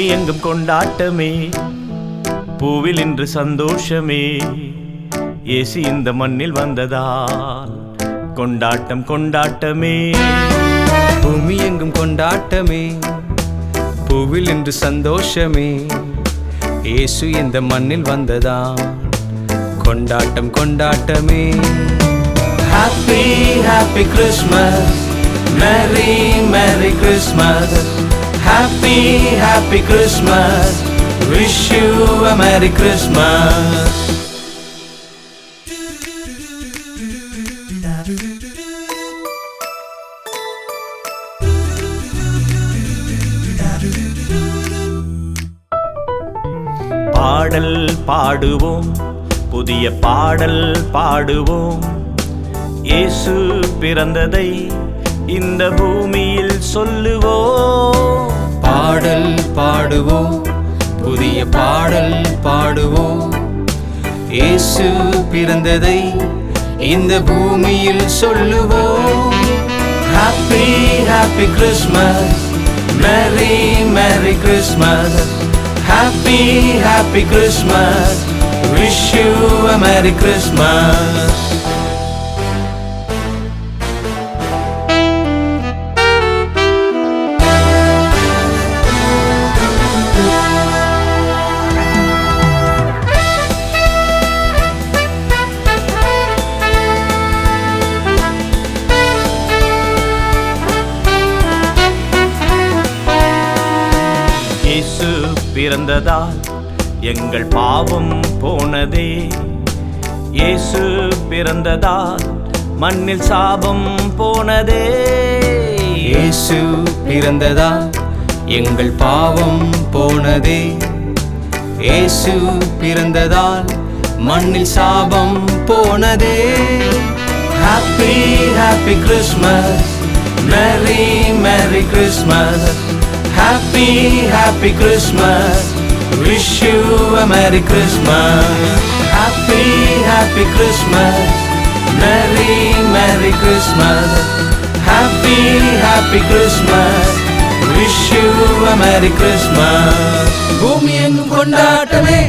பூமி எங்கும் கொண்டாட்டமே. பூவில் இன்று சந்தோஷமே. இயேசு இந்த மண்ணில் வந்ததால் கொண்டாட்டம் கொண்டாட்டமே. பூமி எங்கும் கொண்டாட்டமே. பூவில் இன்று சந்தோஷமே. ஏசு இந்த மண்ணில் வந்ததால் கொண்டாட்டம் கொண்டாட்டமே. Happy happy Christmas merry merry Christmas happy happy Christmas Wish you a Merry Christmas பாடல் பாடுவோம். புதிய பாடல் பாடுவோம். இயேசு பிறந்ததை இந்த பூமியில் சொல்லு. பாடல் பாடுவோம். இயேசு பிறந்ததை இந்த பூமியில் சொல்லுவோம். Happy happy Christmas merry merry Christmas happy happy Christmas wish you a merry Christmas இயேசு பிறந்ததால் எங்கள் பாவம் போனதே. இயேசு பிறந்ததால் மண்ணில் சாபம் போனதே. இயேசு பிறந்ததா எங்கள் பாவம் போனதே. இயேசு பிறந்ததால் மண்ணில் சாபம் போனதே. Happy happy Christmas merry merry Christmas happy happy Christmas wish you a merry Christmas happy happy Christmas merry merry Christmas happy happy Christmas wish you a merry Christmas பூமி எங்கும் கொண்டாட்டமே